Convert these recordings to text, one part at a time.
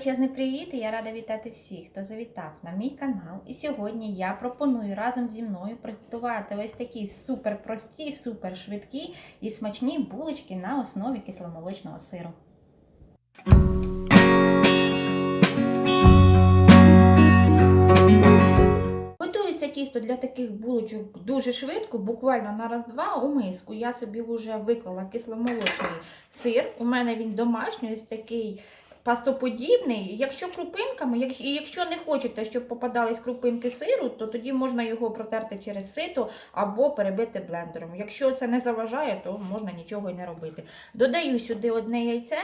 Величезний привіт! і Я рада вітати всіх, хто завітав на мій канал. І сьогодні я пропоную разом зі мною приготувати ось такі супер прості, супер швидкі і смачні булочки на основі кисломолочного сиру. Тісто для таких булочок дуже швидко, буквально на раз-два у миску. Я собі вже виклала кисломолочний сир. У мене він домашній, ось такий пастоподібний. Якщо крупинками, і якщо не хочете, щоб попадались крупинки сиру, то тоді можна його протерти через сито або перебити блендером. Якщо це не заважає, то можна нічого й не робити. Додаю сюди одне яйце.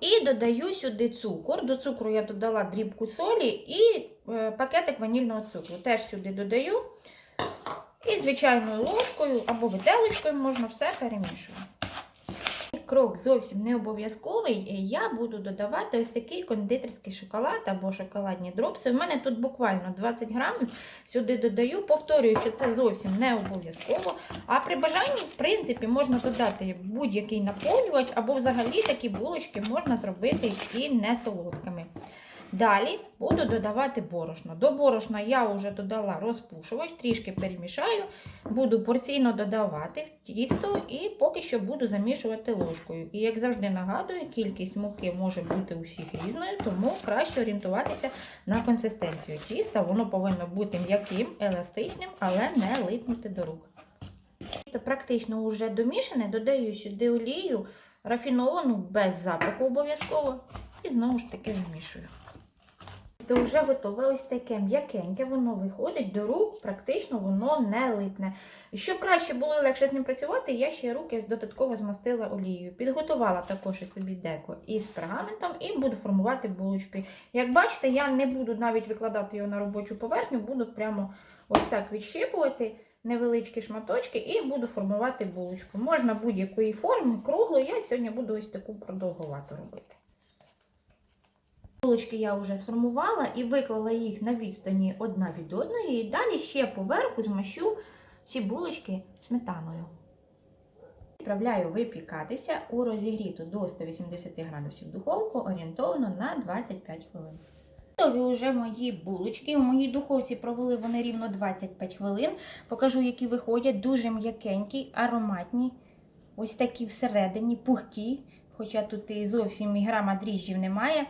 І додаю сюди цукор. До цукру я додала дрібку солі і е, пакетик ванільного цукру. Теж сюди додаю. І звичайною ложкою або виделочкою можна все перемішую. Крок зовсім не обов'язковий. Я буду додавати ось такий кондитерський шоколад або шоколадні дропси. У мене тут буквально 20 грамів. Сюди додаю. Повторюю, що це зовсім не обов'язково. А при бажанні, в принципі, можна додати будь-який наповнювач, або взагалі такі булочки можна зробити і не солодкими. Далі буду додавати борошно. До борошна я вже додала розпушувач, трішки перемішаю, буду порційно додавати тісто і поки що буду замішувати ложкою. І як завжди нагадую, кількість муки може бути у всіх різною, тому краще орієнтуватися на консистенцію тіста. Воно повинно бути м'яким, еластичним, але не липнути до рук. Тісто практично вже домішане, додаю сюди олію, рафіновану без запаху обов'язково. І знову ж таки замішую. Це вже готове ось таке м'якеньке, воно виходить до рук, практично воно не липне. Щоб краще було легше з ним працювати, я ще руки додатково змастила олією. Підготувала також собі деко із пергаментом і буду формувати булочки. Як бачите, я не буду навіть викладати його на робочу поверхню, буду прямо ось так відщипувати невеличкі шматочки і буду формувати булочку. Можна будь-якої форми, круглої, я сьогодні буду ось таку продовгувату робити. Булочки я вже сформувала і виклала їх на відстані одна від одної. І далі ще поверху змащу всі булочки сметаною. Відправляю випікатися у розігріту до 180 градусів духовку орієнтовно на 25 хвилин. Готові вже мої булочки. У моїй духовці провели вони рівно 25 хвилин. Покажу, які виходять. Дуже м'якенькі, ароматні. Ось такі всередині, пухкі, хоча тут і зовсім і грама дріжджів немає.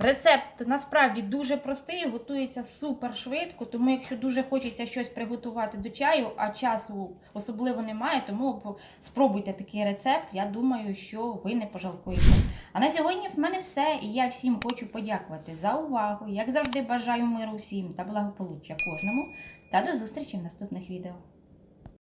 Рецепт насправді дуже простий, готується супер швидко, тому якщо дуже хочеться щось приготувати до чаю, а часу особливо немає, тому спробуйте такий рецепт. Я думаю, що ви не пожалкуєте. А на сьогодні в мене все. І я всім хочу подякувати за увагу. Як завжди, бажаю миру всім та благополуччя кожному. Та до зустрічі в наступних відео.